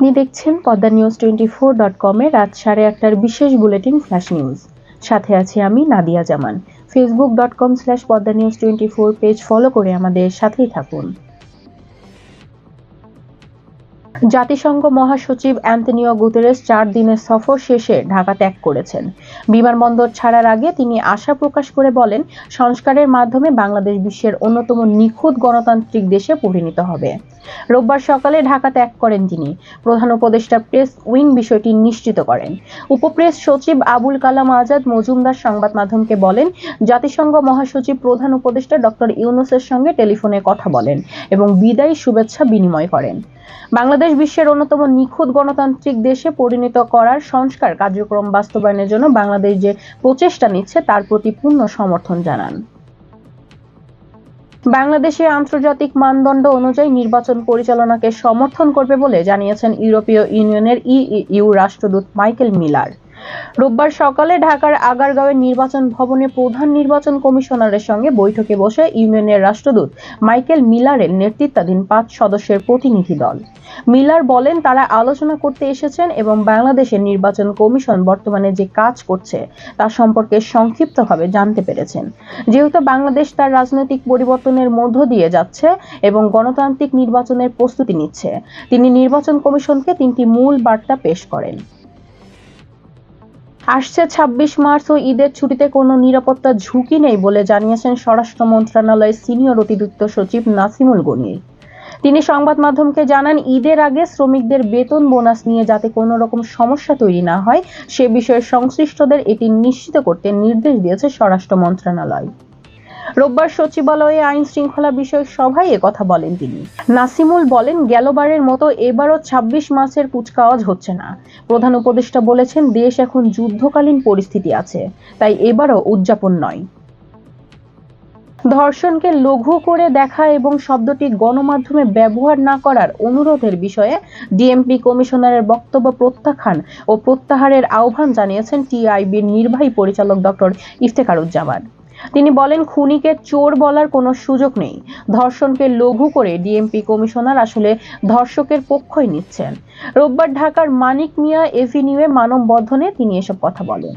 আপনি দেখছেন Padma news twenty four dot কমে রাত সাড়ে আটটার বিশেষ বুলেটিন ফ্ল্যাশ নিউজ। সাথে আছি আমি Nadia Zaman. Facebook dot com slash Padma news twenty four page follow করে আমাদের সাথেই থাকুন। জাতিসংঘ মহাসচিব অ্যান্টনিও গুতেরেস চার দিনের সফর শেষে ঢাকা ত্যাগ করেছেন। বিমানবন্দর ছাড়ার আগে তিনি আশা প্রকাশ করে বলেন, সংস্কারের মাধ্যমে বাংলাদেশ বিশ্বের অন্যতম নিখুঁত গণতান্ত্রিক দেশে পরিণত হবে। রোববার সকালে ঢাকা ত্যাগ করেন তিনি। প্রধান উপদেষ্টা প্রেস উইং বিষয়টি নিশ্চিত করেন। উপপ্রেস সচিব আবুল কালাম আজাদ মজুমদার সংবাদ মাধ্যমকে বলেন, জাতিসংঘ মহাসচিব প্রধান উপদেষ্টা ডক্টর ইউনুসের সঙ্গে টেলিফোনে কথা বলেন এবং বিদায়ী শুভেচ্ছা বিনিময় করেন। বাংলাদেশ বিশ্বের অন্যতম নিখুঁত গণতান্ত্রিক দেশে পরিণত করার সংস্কার কার্যক্রম বাস্তবায়নের জন্য বাংলাদেশ যে প্রচেষ্টা নিচ্ছে, তার প্রতি পূর্ণ সমর্থন জানান। বাংলাদেশে আন্তর্জাতিক মানদণ্ড অনুযায়ী নির্বাচন পরিচালনাকে সমর্থন করবে বলে জানিয়েছেন ইউরোপীয় ইউনিয়নের ইইউ রাষ্ট্রদূত মাইকেল মিলার। রোববার সকালে ঢাকার আগারগাঁওয়ের নির্বাচন ভবনে প্রধান নির্বাচন কমিশনারের সঙ্গে বৈঠকে বসে ইউনিয়নের রাষ্ট্রদূত মাইকেল মিলারের নেতৃত্বাধীন পাঁচ সদস্যের প্রতিনিধি দল। মিলার বলেন, তারা আলোচনা করতে এসেছেন এবং বাংলাদেশের নির্বাচন কমিশন বর্তমানে যে কাজ করছে, তা সম্পর্কে সংক্ষিপ্তভাবে জানতে পেরেছেন। যেহেতু বাংলাদেশ তার রাজনৈতিক পরিবর্তনের মধ্য দিয়ে যাচ্ছে এবং গণতান্ত্রিক নির্বাচনের প্রস্তুতি নিচ্ছে, তিনি নির্বাচন কমিশনকে তিনটি মূল বার্তা পেশ করেন। আসছে ছাব্বিশ মার্চ ও ঈদের ছুটিতে কোনো নিরাপত্তা ঝুঁকি নেই বলে জানিয়েছেন স্বরাষ্ট্র মন্ত্রণালয়ের সিনিয়র অতিরিক্ত সচিব নাসিমুল গনি। তিনি সংবাদ মাধ্যমকে জানান, ঈদের আগে শ্রমিকদের বেতন বোনাস নিয়ে যাতে কোনো রকম সমস্যা তৈরি না হয়, সে বিষয়ে সংশ্লিষ্টদের এটি নিশ্চিত করতে নির্দেশ দিয়েছে স্বরাষ্ট্র মন্ত্রণালয়। রোববার সচিবালয়ে আইন শৃঙ্খলা বিষয়ক সভায় কথা বলেন তিনি। নাসিমুল বলেন, গেলবারের মতো এবারও ২৬ মাসের কুচকাওয়াজ হচ্ছে না। প্রধান উপদেষ্টা বলেছেন, দেশ এখন যুদ্ধকালীন পরিস্থিতি আছে, তাই এবারও উদযাপন নয়। ধর্ষণকে লঘু করে দেখা এবং শব্দটি গণমাধ্যমে ব্যবহার না করার অনুরোধের বিষয়ে ডিএমপি কমিশনারের বক্তব্য প্রত্যাখ্যান ও প্রত্যাহারের আহ্বান জানিয়েছেন টিআইবির নির্বাহী পরিচালক ডক্টর ইফতেখারুজ্জামান। তিনি বলেন, খুনিকে চোর বলার কোনো সুযোগ নেই। ধর্ষণকে লঘু করে ডিএমপি কমিশনার আসলে ধর্ষকের পক্ষই নিচ্ছেন। রোববার ঢাকার মানিক মিয়া এভিনিউয়ে মানববন্ধনে তিনি এসব কথা বলেন।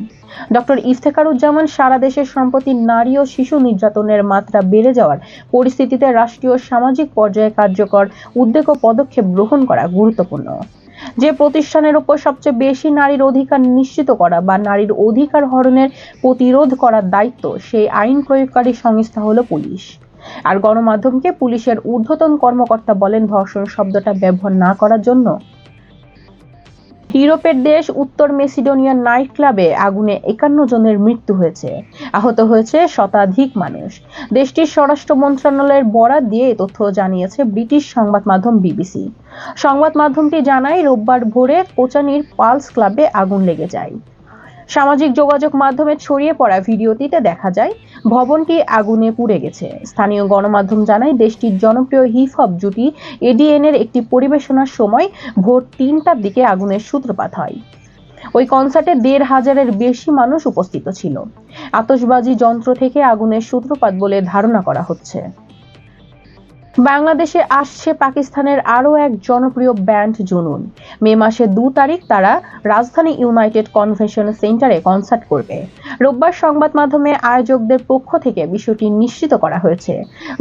ডক্টর ইফতেখারুজ্জামান, সারা দেশের সম্প্রতি নারী ও শিশু নির্যাতনের মাত্রা বেড়ে যাওয়ার পরিস্থিতিতে রাষ্ট্রীয় সামাজিক পর্যায়ে কার্যকর উদ্যোগ ও পদক্ষেপ গ্রহণ করা গুরুত্বপূর্ণ। যে প্রতিষ্ঠানের উপর সবচেয়ে বেশি নারীর অধিকার নিশ্চিত করা বা নারীর অধিকার হরণের প্রতিরোধ করার দায়িত্ব, সেই আইন প্রয়োগকারী সংস্থা হলো পুলিশ। আর গণমাধ্যমকে পুলিশের ঊর্ধ্বতন কর্মকর্তা বলেন ধর্ষণ শব্দটা ব্যবহার না করার জন্য ইউরোপের দেশ উত্তর মেসিডোনিয়ার নাইট ক্লাবে আগুনে একান্ন জনের মৃত্যু হয়েছে। আহত হয়েছে শতাধিক মানুষ। দেশটির স্বরাষ্ট্র মন্ত্রণালয়ের বরাত দিয়ে এ তথ্য জানিয়েছে ব্রিটিশ সংবাদ মাধ্যম বিবিসি। সংবাদ মাধ্যমটি জানায়, রোববার ভোরে কোচানির পালস ক্লাবে আগুন লেগে যায়। সামাজিক যোগাযোগ মাধ্যমে ছড়িয়ে পড়া ভিডিওটিতে দেখা যায়, ভবনটি আগুনে পুড়ে গেছে। স্থানীয় গণমাধ্যম জানায়, দেশটির জনপ্রিয় হিপ হপ জুটি এডিএন এর একটি পরিবেশনার সময় ভোর তিনটার দিকে আগুনের সূত্রপাত হয়। ওই কনসার্টে দেড় হাজারের বেশি মানুষ উপস্থিত ছিল। আতসবাজি যন্ত্র থেকে আগুনের সূত্রপাত বলে ধারণা করা হচ্ছে। বাংলাদেশে আসছে পাকিস্তানের আরও এক জনপ্রিয় ব্যান্ড জুনুন। মে মাসে দু তারিখ তারা রাজধানী ইউনাইটেড কনভেনশন সেন্টারে কনসার্ট করবে। রোববার সংবাদ মাধ্যমে আয়োজকদের পক্ষ থেকে বিষয়টি নিশ্চিত করা হয়েছে।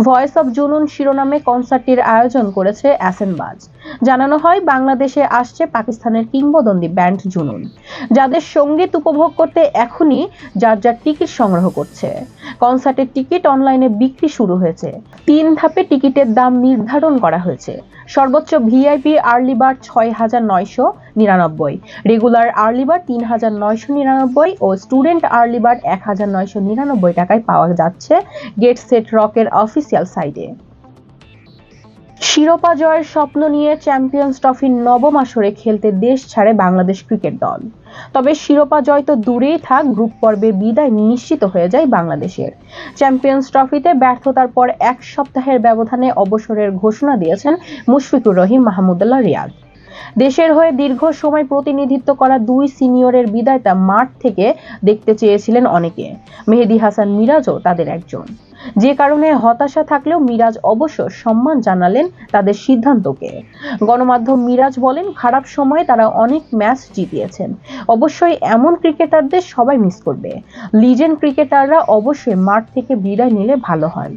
ভয়েস অব জুনুন শিরোনামে কনসার্টটির আয়োজন করেছে অ্যাসেনবাজ জানানো হয়, বাংলাদেশে আসছে পাকিস্তানের কিংবদন্তি ব্যান্ড জুনুন, যাদের সংগীত উপভোগ করতে এখনই যার যার টিকিট সংগ্রহ করছে। কনসার্টের টিকিট অনলাইনে বিক্রি শুরু হয়েছে। তিন ধাপে টিকিটের দাম নির্ধারণ করা হয়েছে। সর্বোচ্চ ভিআইপি আর্লি বার ছয় হাজার নয়শো নিরানব্বই, রেগুলার আর্লি বার তিন হাজার নয়শো নিরানব্বই ও স্টুডেন্ট আর্লি বার এক হাজার নয়শো নিরানব্বই টাকায় পাওয়া যাচ্ছে গেট সেট রকের অফিসিয়াল সাইটে। শিরোপা জয়ের স্বপ্ন নিয়ে চ্যাম্পিয়ন্স ট্রফির নবম আসরে খেলতে দেশ ছাড়ে বাংলাদেশ ক্রিকেট দল। তবে শিরোপা জয় তো দূরেই থাক, গ্রুপ পর্বের বিদায় নিশ্চিত হয়ে যায় বাংলাদেশের। চ্যাম্পিয়ন্স ট্রফিতে ব্যর্থতার পর এক সপ্তাহের ব্যবধানে অবসরের ঘোষণা দিয়েছেন মুশফিকুর রহিম মাহমুদুল্লাহ রিয়াদ। দেশের হয়ে দীর্ঘ সময় প্রতিনিধিত্ব করা দুই সিনিয়রের বিদায়টা মাঠ থেকে দেখতে চেয়েছিলেন অনেকে। মেহেদী হাসান মিরাজও তাদের একজন। যে কারণে হতাশা থাকলেও মিরাজ অবশ্য সম্মান জানালেন তাদের সিদ্ধান্তকে। গণমাধ্যম মিরাজ বলেন, খারাপ সময়ে তারা অনেক ম্যাচ জিতিয়েছেন। অবশ্যই এমন ক্রিকেটারদের সবাই মিস করবে। লিজেন্ড ক্রিকেটাররা অবশ্যই মাঠ থেকে বিদায় নিলে ভালো হয়।